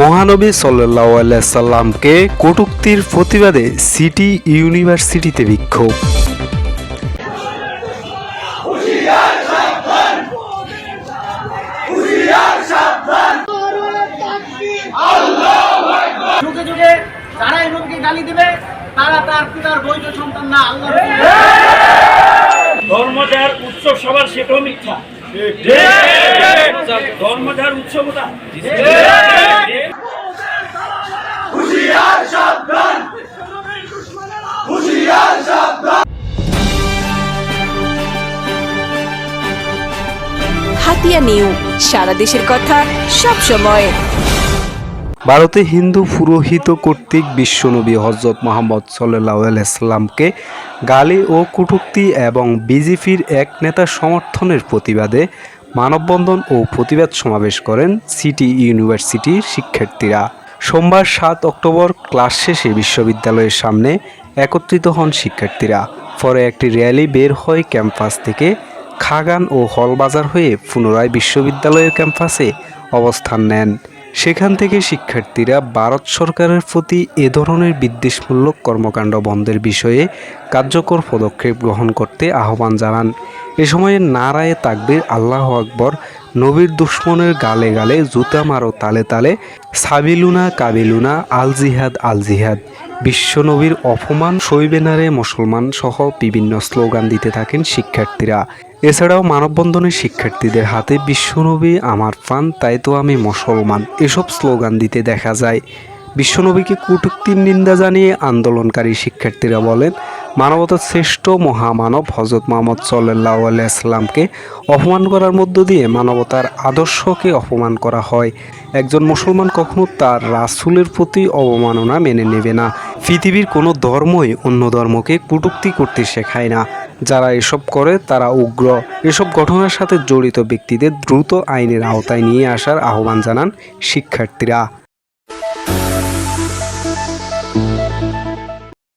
মহানবী সাল্লাহ সাল্লামকে কটুক্তির প্রতিবাদে সিটি ইউনিভার্সিটিতে বিক্ষোভ। যুগে যুগে যারা এই নবীকে গালি দিবে তারা তার পিতার বৈধ সন্তান না আল্লাহ ধর্ম যার উৎসব সবার সেটাও মিথ্যা। ধর্ম যার উৎসব হাতিয়া নিউ। সারা দেশের কথা সব সময়। ভারতে হিন্দু পুরোহিত কর্তৃক বিশ্বনবী হজরত মোহাম্মদ সাল্লাহ সাল্লামকে গালি ও কটূক্তি এবং বিজেপির এক নেতার সমর্থনের প্রতিবাদে মানববন্ধন ও প্রতিবাদ সমাবেশ করেন সিটি ইউনিভার্সিটির শিক্ষার্থীরা। সোমবার সাত অক্টোবর ক্লাস শেষে বিশ্ববিদ্যালয়ের সামনে একত্রিত হন শিক্ষার্থীরা। পরে একটি র্যালি বের হয় ক্যাম্পাস থেকে খাগান ও হলবাজার হয়ে পুনরায় বিশ্ববিদ্যালয়ের ক্যাম্পাসে অবস্থান নেন। সেখান থেকে শিক্ষার্থীরা ভারত সরকারের প্রতি এ ধরনের বিদ্বেষমূলক কর্মকাণ্ড বন্ধের বিষয়ে কার্যকর পদক্ষেপ গ্রহণ করতে আহ্বান জানান। এ সময় নারায়ে তাকবির, আল্লাহ আকবর, নবীর দুশ্মনের গালে গালে জুতা মারো তালে তালে, সাবিলুনা কাবিলুনা, আল জিহাদ আল জিহাদ। বিশ্বনবীর অপমান সইবেনারে মুসলমান সহ বিভিন্ন স্লোগান দিতে থাকেন শিক্ষার্থীরা। এছাড়াও মানববন্ধনে শিক্ষার্থীদের হাতে বিশ্বনবী আমার প্রাণ, তাই তো আমি মুসলমান। এসব স্লোগান দিতে দেখা যায়। বিশ্বনবীকে কটুক্তির নিন্দা জানিয়ে আন্দোলনকারী শিক্ষার্থীরা বলেন মানবতার শ্রেষ্ঠ মহামানব হজরত মোহাম্মদ সাল্লাহ আলাইসাল্লামকে অপমান করার মধ্য দিয়ে মানবতার আদর্শকে অপমান করা হয়। একজন মুসলমান কখনো তার রাসূলের প্রতি অবমাননা মেনে নেবে না। পৃথিবীর কোনো ধর্মই অন্য ধর্মকে কটূক্তি করতে শেখায় না। যারা এসব করে তারা উগ্র। এসব ঘটনার সাথে জড়িত ব্যক্তিদের দ্রুত আইনের আওতায় নিয়ে আসার আহ্বান জানান শিক্ষার্থীরা।